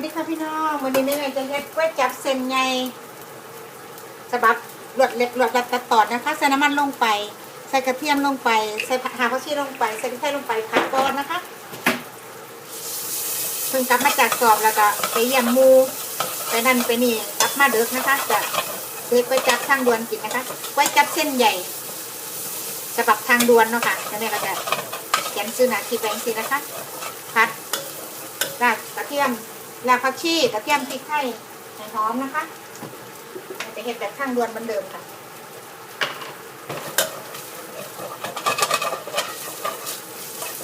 วัสดีค่ะพี่น้องวันนี้แม่จะเฮ็ดก๋วยจับเส้นใหญ่ฉบับรวดเล็กรวดรัดตัดตอดนะคะใส่น้ำมันลงไป ใส่กระเทียมลงไป ใส่ผักหาผักชีลงไป ใส่พริกไทยลงไปผัดก่อนนะคะเพิ่งกลับมาจากสอบแล้วก็ไปเยี่ยมหมูไปนั่นไปนี่กลับมาเดึกนะคะจะเด็กก๋วยจับทางด่วนกินนะคะก๋วยจับเส้นใหญ่ฉบับทางด่วนเนาะค่ะแล้วแม่ก็จะเขียนซื้อนาทีแบงค์ซีนะคะผัดรากกระเทียม รากผักชีกระเทียมพริกไทยให้อมนะคะจะเห็ดแบบข้างดวนเหมือนเดิมค่ะ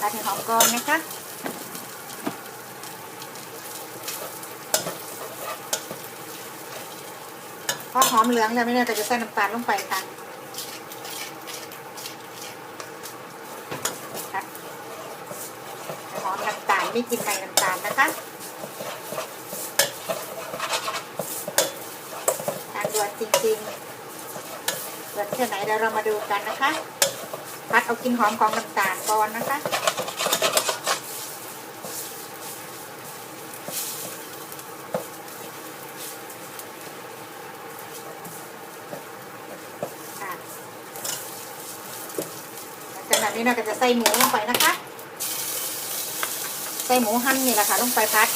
ตัดให้หอมก่อนนะคะพอหอมเหลืองแล้วไม่เนี่ยก็จะใส่น้ำตาลลงไปค่ะค่ะให้หอมน้ำตาลไม่กินใบน้ำตาลนะคะทานด่วนจริงๆเดือด แค่ไหนเดี๋ยวเรามาดูกันนะคะพัดเอากินหอมของน้ำตาลก่อนนะคะจากนั้นนี่เราก็จะใส่หมูลงไปนะคะ ใส่หมูหั่นนี่แหละค่ะลงไปพัด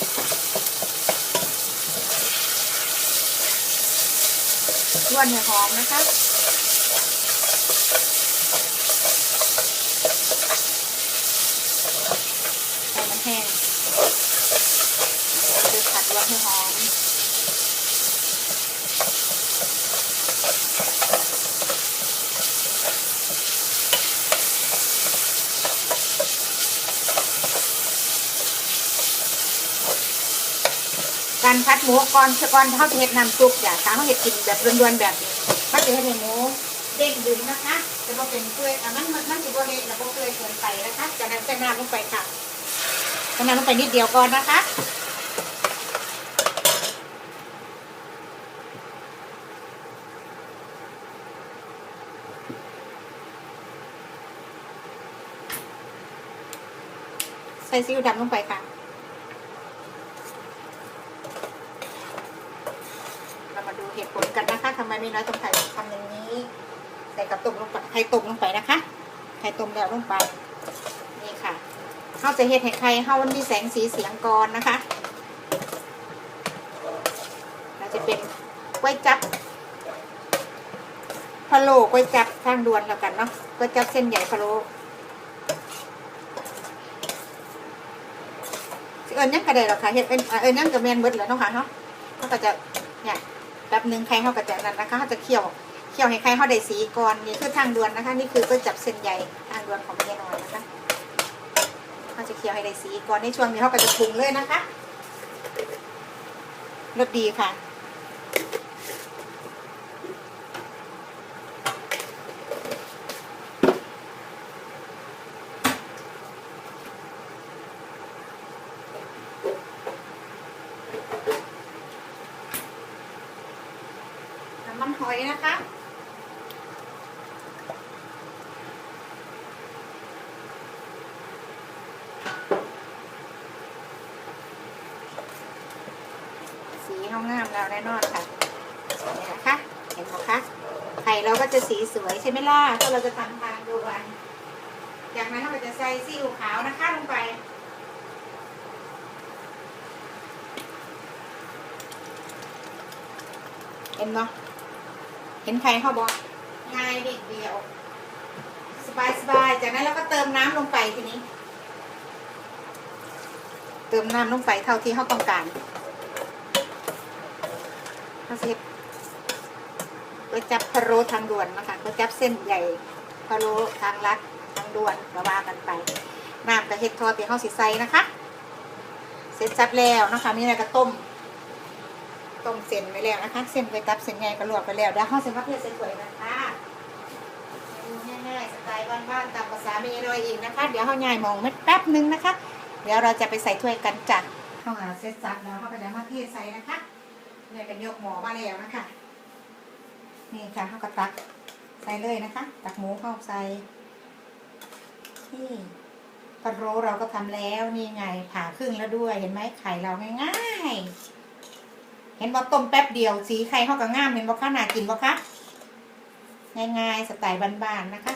ล้วนให้หอมนะคะ ใส่มันแห้งจะผัดล้วนให้หอมการพัดหมูก่อนก่อนเขาเห็ดน้ำซุปอย่าถ้าเขาเห็ดกินแบบรวนๆแบบนี้มันจะเห็ดให้หมู เด้งดึงนะคะจะมาเป็นเกลืออะมันมันมันจะบ่เห็ดแล้วบ่เกลือเกินไปนะคะจากนั้นใส่น้ำลงไปค่ะใส่น้ำลงไปนิดเดียวก่อนนะคะใส่ซีอิ๊วดำลงไปค่ะเรามาดูเหตุผลกันนะคะทำไมไม่น้อยต้องใส่ทำอย่างนี้ ส่กระตุกลงไปไข่ต้มลงไปนะคะ ไข่ต้มแล้วลงไป นี่ค่ะเขาจะเห็ดให้ไข่เขามันมีแสงสีเสียงก่อนนะคะเราจะเป็นก๋วยจับพะโล้ก๋วยจับทางด่วนแล้วกันเนาะก๋วยจับเส้นใหญ่พะโล้เอิญยังกระเดหรอกค่ะเห็ดเอิญเอิญยังกระเมนเบิดแล้วเนาะค่ะเนาะเขาก็จะเนี่ยแป๊บหนึ่งไข่เขาก็จะนั่นนะคะเขาจะเคี่ยว คี่ยวให้ไข่เขาได้สีก่อนนี่คือทางด่วนนะคะ นี่คือก็จับเส้นใหญ่ทางด่วนของแม่น้อยนะคะเขาจะเคี่ยวให้ได้สีก่อนในช่วงนี้เขาก็จะปรุงเลยนะคะรสดีค่ะน้ำมันหอยนะคะ สีเขางามแล้วแน่นอนค่ะนี่นะคะเห็นไหมคะไข่เราก็จะสีสวยใช่ไหมล่ะถ้าเราจะทำทานดูวันจากนั้นเราก็จะใส่ซีอิ๊วขาวนะคะลงไปเห็นเนาะเห็นใครเขาบอกง่ายเด็กเดียว สบายสบายจากนั้นเราก็เติมน้ำลงไปทีนี้ เติมน้ำลงไปเท่าที่เขาต้องการ เขาเสร็จก๋วยจับพะโล้ทางด่วนนะคะก๋วยจับเส้นใหญ่พะโล้ทางลัดทางด่วนก็ว่ากันไปน้ำกระเฮ็ดทอดที่เขาสิใสนะคะ เสร็จจับแล้วนะคะมีอะไรก็ต้ม ต้มเส้นไปแล้วนะคะ เส้นไปตับเส้นใหญ่ก็ลวกไปแล้วเดี๋ยวข้าวเส้นมะเขือเส้นสวยนะคะง่ายๆสไตล์บ้านๆตามภาษาเมนูอีกนะคะ เดี๋ยวข้าวใหญ่มองเม็ดแป๊บนึงนะคะ เดี๋ยวเราจะไปใส่ถ้วยกันจ้ะข้าวหาเสร็จสับแล้วข้าวก็จะมาเทใส่นะคะ เนี่ยเป็นยกหมอมาแล้วนะคะ นี่ค่ะข้าวก็ตักใส่เลยนะคะ ตักหมูเข้าใส่นี่พะโล้เราก็ทำแล้วนี่ไงผ่าครึ่งแล้วด้วยเห็นไหมไข่เราง่ายๆ เห็นบ่ต้มแป๊บเดียวสีไข่เขาก็งามเห็นบ่คะน่ากินบ่คะง่ายๆสไตล์บ้านๆนะคะ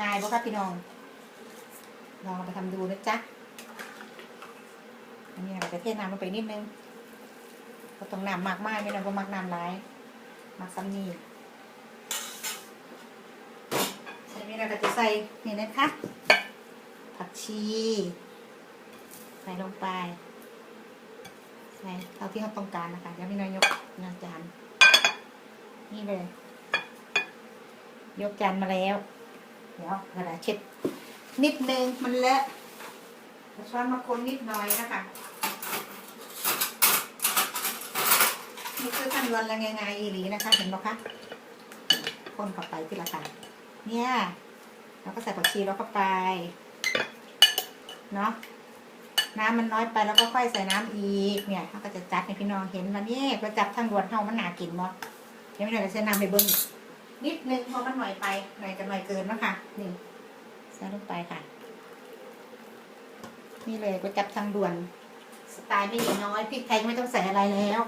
ง่ายบ่คะพี่น้องลองไปทำดูนะจ๊ะ อันนี้เราจะเทน้ำลงไปนิดนึงก็ต้องน้ำมากมากไม่ต้องก็มักน้ำร้ายมักซ้ำนี่ทีนี้เราก็จะใส่นี่นะคะ ผักชี ใส่ลงไปใส่เท่าที่เราต้องการนะคะเดี๋ยวพี่น้อยยกนาจานนี่เลย ยกจานมาแล้ว เดี๋ยวกระดาษเช็ดนิดนึงมันเลอะ ช้อนมาคนนิดหน่อยนะคะนี่คือขั้นตอนละง่ายๆอีหลีนะคะ เห็นไหมคะ คนเข้าไปทีละค่ะเนี่ยเราก็ใส่ผักชีแล้วเข้าไป เนาะน้ำมันน้อยไปแล้วก็ค่อยใส่น้ำอีกเนี่ยเขาก็จะจัดให้พี่น้องเห็นวันนี้ก็จับทางด่วนเท่ามันหนากินมั้เดี๋ยวพี่น้องจะใส่น้ำไปเบิ้งนิดนึงเพราะมันหน่อยไปหน่อยจะหน่อยเกินนะคะนี่ใส่ลงไปค่ะ นี่เลยก็จับทางด่วน สไตล์ไม่ใหญ่น้อยพริกไทยก็ไม่ต้องใส่อะไรแล้ว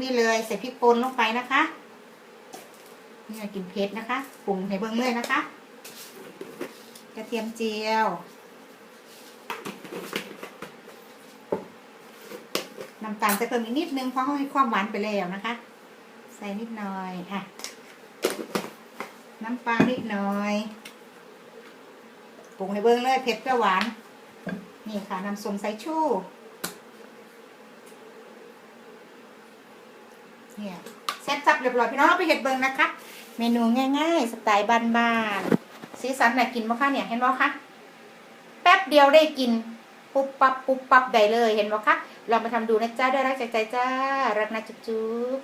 นี่เลยใส่พริกป่นลงไปนะคะนี่กินเผ็ดนะคะปรุงให้เบิ้งเลยนะคะ กระเทียมเจียว น้ำตาลจะเพิ่มอีกนิดนึงเพราะเขาให้ความหวานไปแล้วนะคะ ใส่นิดหน่อยอะ น้ำปลานิดหน่อยปรุงให้เบิ้งเลยเผ็ดเปรี้ยวหวาน นี่ค่ะน้ำส้มสายชูเนี่ยเซ็ตซับเรียบร้อยพี่น้องเอาไปเห็ดเบิงนะคะ เมนูง่ายๆ สไตล์บ้านๆสีสันน่ะกินบ่คะเนี่ยเห็นบ่คะแป๊บเดียวได้กินปุ๊บปั๊บปุ๊บปั๊บได้เลยเห็นบ่คะลองมาทำดูนะจ๊ะด้วยรักใจใจจ้ารักนะจุ๊บ